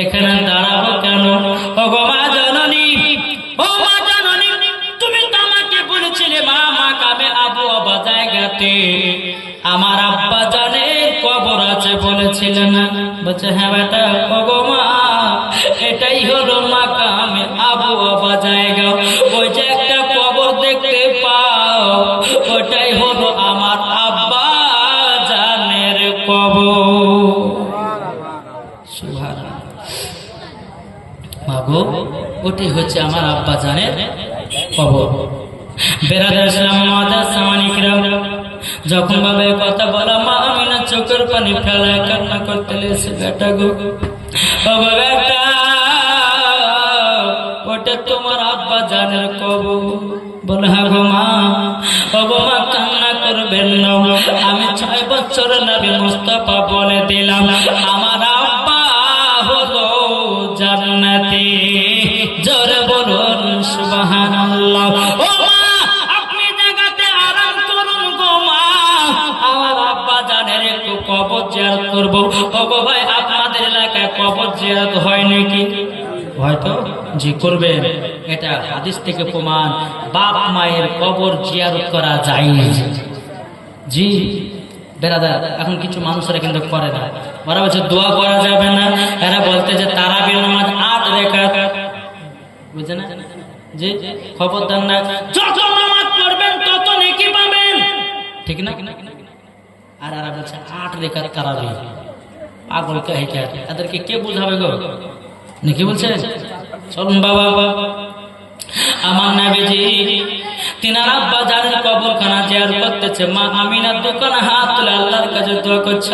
এখানে দাঁড়াবো কেন? জননী জননী, তুমি তো আমাকে বলেছিলে, মা মা কাবে আবু আবা জায়গাতে। আমার আব্বা জানে কবর আছে বলেছিলেন। না বলছে হ্যাঁ বেটা ও ওটাই হচ্ছে আমার আব্বা জানের বলা, মা চোখের পানি ফেলায় কান্না করতে বেটা গো ওটা তোমার আব্বা জানের কবর। বলে হ্যাঁ গো মা মা, কান্না করবেন আমি ছয় বছর নবী মুস্তফা বলে দিলাম, আমার আব্বা হলো জান্নাতি। কবর জিয়ারত করব। ভাই, আপনাদের এলাকায় কবর জিয়ারত হয় নাকি? হয়তো জি করবেন এটা হাদিস থেকে প্রমাণ, বাপ মায়ের কবর জিয়ারত করা যায় জি, বেরাদার, এখন কিছু মানুষেরা কিন্তু করে না। ওরা বলছে, দোয়া করা যাবে না। এরা বলতে যে, তারাবির নামাজ আট রেখা বুঝছে না? যে খবরদার না। যত নামাজ পড়বেন, তত নেকি পাবেন। ঠিক না? আর বলছে, আট রেখা তারাবি পাগল কে হে কে? বুঝাবে গো? নাকি বলছে, চলুন বাবা। আমার নাবিজি, তিনার আব্বা কবরখানা করতেছে। মা হাত তুলে আল্লাহর কাছে দোয়া করছে,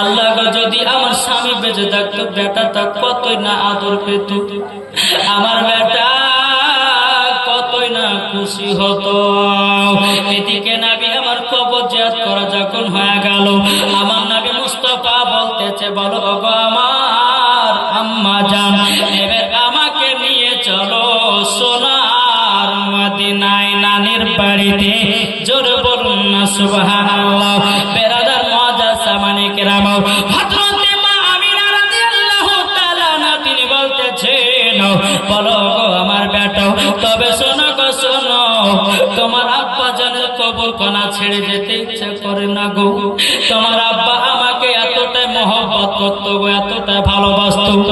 আল্লাহ যদি আমার স্বামী বেঁচে থাকতো, বেটা তা কতই না আদর পেত। আমার বেটা খুশি হতো। এদিকে নাবি আমার কবর জাত করা যখন হয়ে গেল, আমার নাবি মুস্তফা বলতেছে, বলো আমার আম্মা যান এবার আমাকে নিয়ে চলো সোনার মদিনায়, নানির বাড়িতে। জোর বলুন না, সুবহানাল্লাহ। তবে শোনো গো, শোনো। তোমার আব্বা জানের কবর কণা ছেড়ে যেতে ইচ্ছা করে না গো। তোমার আব্বা আমাকে এতটাই মহব্বত করতো গো, এতটাই ভালোবাসত।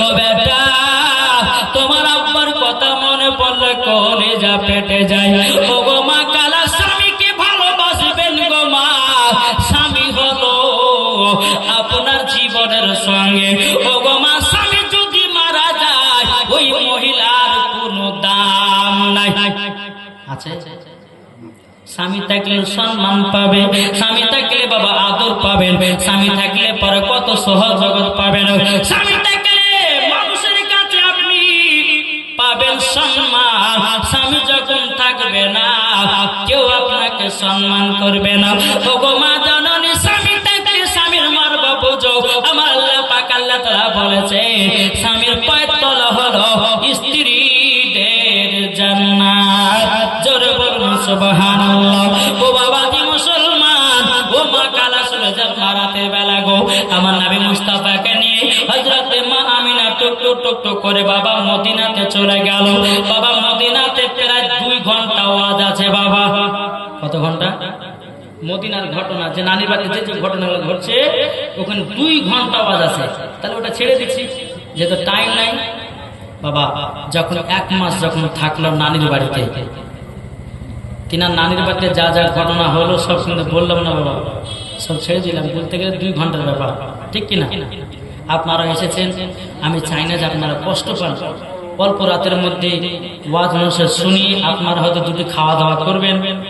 তবে তোমার আব্বার কথা মনে পড়লে কলে যা পেটে যায়। আছে? স্বামী থাকলে সম্মান পাবে, স্বামী থাকলে বাবা আদর পাবেন, স্বামী থাকলে পরে কত সহজগত পাবেন। স্বামী থাকলে মানুষের কাছে আপনি পাবেন সম্মান। স্বামী যখন থাকবে না, কেউ আপনাকে সম্মান করবে না। মা জননী, স্বামী থাকলে স্বামীর মারব বুঝো আমার আল্লাহ পাক আল্লাহ তাআলা বলেছে ও ও মা কালা নিয়ে মা করে বাবা মদিনাতে চলে গেল। বাবা মদিনাতে প্রায় দুই ঘণ্টা ওয়াজ আছে বাবা। কত ঘণ্টা? মদিনার ঘটনা, যে নানির বাড়িতে যে যে ঘটনাগুলো ঘটছে, ওখানে দুই ঘণ্টা আওয়াজ আছে। তাহলে ওটা ছেড়ে দিচ্ছি। যেহেতু টাইম নাই, বাবা, যখন এক মাস যখন থাকল নানির বাড়িতে তিনার নানির বাড়িতে যা যা ঘটনা হলো সব কিন্তু বললাম না বাবা সব ছেড়ে দিলাম। বলতে গেলে দুই ঘণ্টার ব্যাপার ঠিক কিনা? আপনারা এসেছেন আমি চাই না যে আপনারা কষ্ট পান। অল্প রাতের মধ্যে ওয়াজ মানুষের শুনি আপনারা হয়তো দুটি খাওয়া দাওয়া করবেন।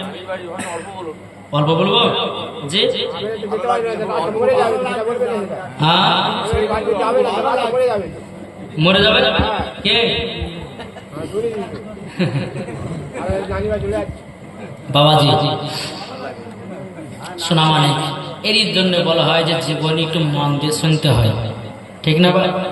অল্প বলব? যে হ্যাঁ? মরে যাবে? কে? বাবাজি, শোনা মানে এরই জন্য বলা হয় যে জীবন একটু মন দিয়ে শুনতে হয়। ঠিক না ভাই?